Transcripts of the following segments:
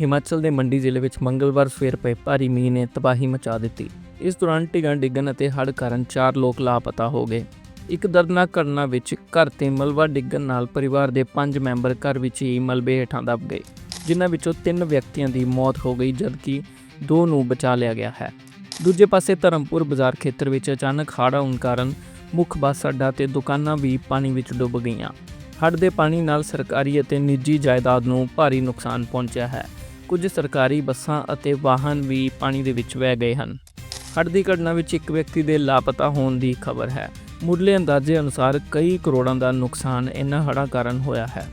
ਹਿਮਾਚਲ ਦੇ ਮੰਡੀ ਜ਼ਿਲ੍ਹੇ ਵਿੱਚ ਮੰਗਲਵਾਰ ਸਵੇਰ ਪਏ ਭਾਰੀ ਮੀਂਹ ਨੇ ਤਬਾਹੀ ਮਚਾ ਦਿੱਤੀ। ਇਸ ਦੌਰਾਨ ਢਿੱਗਾਂ ਡਿੱਗਣ ਅਤੇ ਹੜ੍ਹ ਕਾਰਨ 4 ਲੋਕ ਲਾਪਤਾ ਹੋ ਗਏ। ਇੱਕ ਦਰਦਨਾਕ ਘਟਨਾ ਵਿੱਚ ਘਰ ਤੇ ਮਲਬਾ ਡਿੱਗਣ ਨਾਲ ਪਰਿਵਾਰ ਦੇ 5 ਮੈਂਬਰ ਘਰ ਵਿੱਚ ਹੀ ਮਲਬੇ ਹੇਠਾਂ ਦਬ ਗਏ, ਜਿਨ੍ਹਾਂ ਵਿੱਚੋਂ 3 ਵਿਅਕਤੀਆਂ ਦੀ ਮੌਤ ਹੋ ਗਈ, ਜਦਕਿ 2 ਨੂੰ ਬਚਾ ਲਿਆ ਗਿਆ ਹੈ। ਦੂਜੇ ਪਾਸੇ ਧਰਮਪੁਰ ਬਾਜ਼ਾਰ ਖੇਤਰ ਵਿੱਚ ਅਚਾਨਕ ਹੜ੍ਹ ਆਉਣ ਕਾਰਨ ਮੁੱਖ ਬੱਸ ਅੱਡਾ ਤੇ ਦੁਕਾਨਾਂ ਵੀ ਪਾਣੀ ਵਿੱਚ ਡੁੱਬ ਗਈਆਂ। ਹੜ੍ਹ ਦੇ ਪਾਣੀ ਨਾਲ ਸਰਕਾਰੀ ਅਤੇ ਨਿੱਜੀ ਜਾਇਦਾਦ ਨੂੰ ਭਾਰੀ ਨੁਕਸਾਨ ਪਹੁੰਚਿਆ ਹੈ। ਕੁਝ ਸਰਕਾਰੀ ਬੱਸਾਂ ਅਤੇ ਵਾਹਨ ਵੀ ਪਾਣੀ ਦੇ ਵਿੱਚ ਵਹਿ ਗਏ ਹਨ। ਹੜ੍ਹ ਦੀ ਘਟਨਾ ਵਿੱਚ ਇੱਕ ਵਿਅਕਤੀ ਦੇ ਲਾਪਤਾ ਹੋਣ ਦੀ ਖਬਰ ਹੈ। ਮੁੱਢਲੇ ਅੰਦਾਜ਼ੇ ਅਨੁਸਾਰ ਕਈ ਕਰੋੜਾਂ ਦਾ ਨੁਕਸਾਨ ਇਨ੍ਹਾਂ ਹੜ੍ਹਾਂ ਕਾਰਨ ਹੋਇਆ ਹੈ।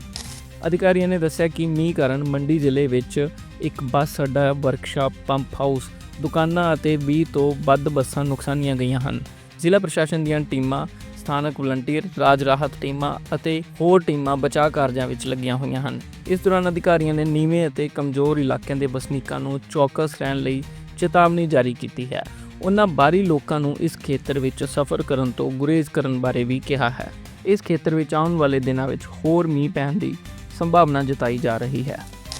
ਅਧਿਕਾਰੀਆਂ ਨੇ ਦੱਸਿਆ ਕਿ ਮੀਂਹ ਕਾਰਨ ਮੰਡੀ ਜ਼ਿਲ੍ਹੇ ਵਿੱਚ ਇੱਕ ਬੱਸ ਅੱਡਾ, ਵਰਕਸ਼ਾਪ, ਪੰਪ ਹਾਊਸ, ਦੁਕਾਨਾਂ ਅਤੇ 20 ਤੋਂ ਵੱਧ ਬੱਸਾਂ ਨੁਕਸਾਨੀਆਂ ਗਈਆਂ ਹਨ। ਜ਼ਿਲ੍ਹਾ ਪ੍ਰਸ਼ਾਸਨ ਦੀਆਂ ਟੀਮਾਂ ਸਥਾਨਕ ਵਲੰਟੀਅਰ, ਰਾਜ ਰਾਹਤ ਟੀਮਾਂ ਅਤੇ ਹੋਰ ਟੀਮਾਂ ਬਚਾਅ ਕਾਰਜਾਂ ਵਿੱਚ ਲੱਗੀਆਂ ਹੋਈਆਂ ਹਨ। ਇਸ ਦੌਰਾਨ ਅਧਿਕਾਰੀਆਂ ਨੇ ਨੀਵੇਂ ਅਤੇ ਕਮਜ਼ੋਰ ਇਲਾਕਿਆਂ ਦੇ ਵਸਨੀਕਾਂ ਨੂੰ ਚੌਕਸ ਰਹਿਣ ਲਈ ਚੇਤਾਵਨੀ ਜਾਰੀ ਕੀਤੀ ਹੈ। ਉਹਨਾਂ ਬਾਹਰੀ ਲੋਕਾਂ ਨੂੰ ਇਸ ਖੇਤਰ ਵਿੱਚ ਸਫ਼ਰ ਕਰਨ ਤੋਂ ਗੁਰੇਜ਼ ਕਰਨ ਬਾਰੇ ਵੀ ਕਿਹਾ ਹੈ। ਇਸ ਖੇਤਰ ਵਿੱਚ ਆਉਣ ਵਾਲੇ ਦਿਨਾਂ ਵਿੱਚ ਹੋਰ ਮੀਂਹ ਪੈਣ ਦੀ ਸੰਭਾਵਨਾ ਜਤਾਈ ਜਾ ਰਹੀ ਹੈ।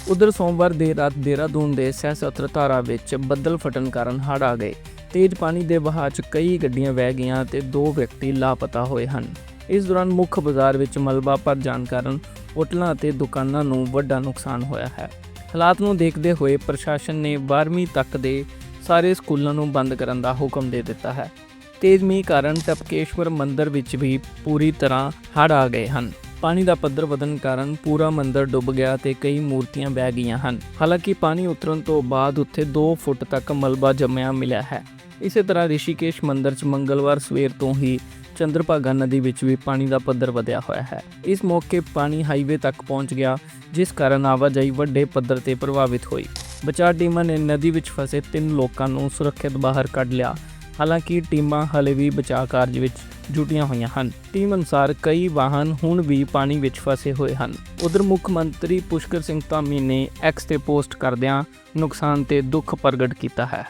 ਉਧਰ ਸੋਮਵਾਰ ਦੇਰ ਰਾਤ ਦੇਹਰਾਦੂਨ ਦੇ ਸਹਿਸਤਰ ਧਾਰਾ ਵਿੱਚ ਬੱਦਲ ਫਟਣ ਕਾਰਨ ਹੜ੍ਹ ਆ ਗਏ। ਤੇਜ਼ ਪਾਣੀ ਦੇ ਵਹਾਅ 'ਚ ਕਈ ਗੱਡੀਆਂ ਵਹਿ ਗਈਆਂ ਤੇ ਦੋ ਵਿਅਕਤੀ ਲਾਪਤਾ ਹੋਏ ਹਨ। ਇਸ ਦੌਰਾਨ ਮੁੱਖ ਬਾਜ਼ਾਰ ਵਿੱਚ ਮਲਬਾ ਭਰ ਜਾਣ ਕਾਰਨ ਹੋਟਲਾਂ ਅਤੇ ਦੁਕਾਨਾਂ ਨੂੰ ਵੱਡਾ ਨੁਕਸਾਨ ਹੋਇਆ ਹੈ। ਹਾਲਾਤ ਨੂੰ ਦੇਖਦੇ ਹੋਏ ਪ੍ਰਸ਼ਾਸਨ ਨੇ 12ਵੀਂ ਤੱਕ ਦੇ ਸਾਰੇ ਸਕੂਲਾਂ ਨੂੰ ਬੰਦ ਕਰਨ ਦਾ ਹੁਕਮ ਦੇ ਦਿੱਤਾ ਹੈ। ਤੇਜ਼ ਮੀਂਹ ਕਾਰਨ ਟਪਕੇਸ਼ਵਰ ਮੰਦਿਰ ਵਿੱਚ ਵੀ ਪੂਰੀ ਤਰ੍ਹਾਂ ਹੜ੍ਹ ਆ ਗਏ ਹਨ। ਪਾਣੀ ਦਾ ਪੱਧਰ ਵਧਣ ਕਾਰਨ ਪੂਰਾ ਮੰਦਿਰ ਡੁੱਬ ਗਿਆ ਤੇ ਕਈ ਮੂਰਤੀਆਂ ਬਹਿ ਗਈਆਂ ਹਨ। ਹਾਲਾਂਕਿ ਪਾਣੀ ਉਤਰਨ ਤੋਂ ਬਾਅਦ ਉੱਥੇ 2 ਫੁੱਟ ਤੱਕ ਮਲਬਾ ਜੰਮਿਆ ਮਿਲਿਆ ਹੈ। ਇਸੇ ਤਰ੍ਹਾਂ ਰਿਸ਼ੀਕੇਸ਼ ਮੰਦਿਰ 'ਚ ਮੰਗਲਵਾਰ ਸਵੇਰ ਤੋਂ ਹੀ ਚੰਦਰਭਾਗਾ ਨਦੀ ਵਿੱਚ ਵੀ ਪਾਣੀ ਦਾ ਪੱਧਰ ਵਧਿਆ ਹੋਇਆ ਹੈ। ਇਸ ਮੌਕੇ ਪਾਣੀ ਹਾਈਵੇ ਤੱਕ ਪਹੁੰਚ ਗਿਆ, ਜਿਸ ਕਾਰਨ ਆਵਾਜਾਈ ਵੱਡੇ ਪੱਧਰ ਤੇ ਪ੍ਰਭਾਵਿਤ ਹੋਈ। ਬਚਾਅ ਟੀਮਾਂ ਨੇ ਨਦੀ ਵਿੱਚ ਫਸੇ ਤਿੰਨ ਲੋਕਾਂ ਨੂੰ ਸੁਰੱਖਿਅਤ ਬਾਹਰ ਕੱਢ ਲਿਆ। ਹਾਲਾਂਕਿ ਟੀਮਾਂ ਹਲੇ ਵੀ ਬਚਾਅ ਕਾਰਜ ਵਿੱਚ ਜੁਟੀਆਂ ਹੋਈਆਂ ਹਨ। ਟੀਮ ਅਨੁਸਾਰ ਕਈ ਵਾਹਨ ਹੁਣ ਵੀ ਪਾਣੀ ਵਿੱਚ ਫਸੇ ਹੋਏ ਹਨ। ਉਧਰ ਮੁੱਖ ਮੰਤਰੀ ਪੁਸ਼ਕਰ ਸਿੰਘ ਧਾਮੀ ਨੇ ਐਕਸ ਤੇ ਪੋਸਟ ਕਰਦਿਆਂ ਨੁਕਸਾਨ ਤੇ ਦੁੱਖ ਪ੍ਰਗਟ ਕੀਤਾ ਹੈ।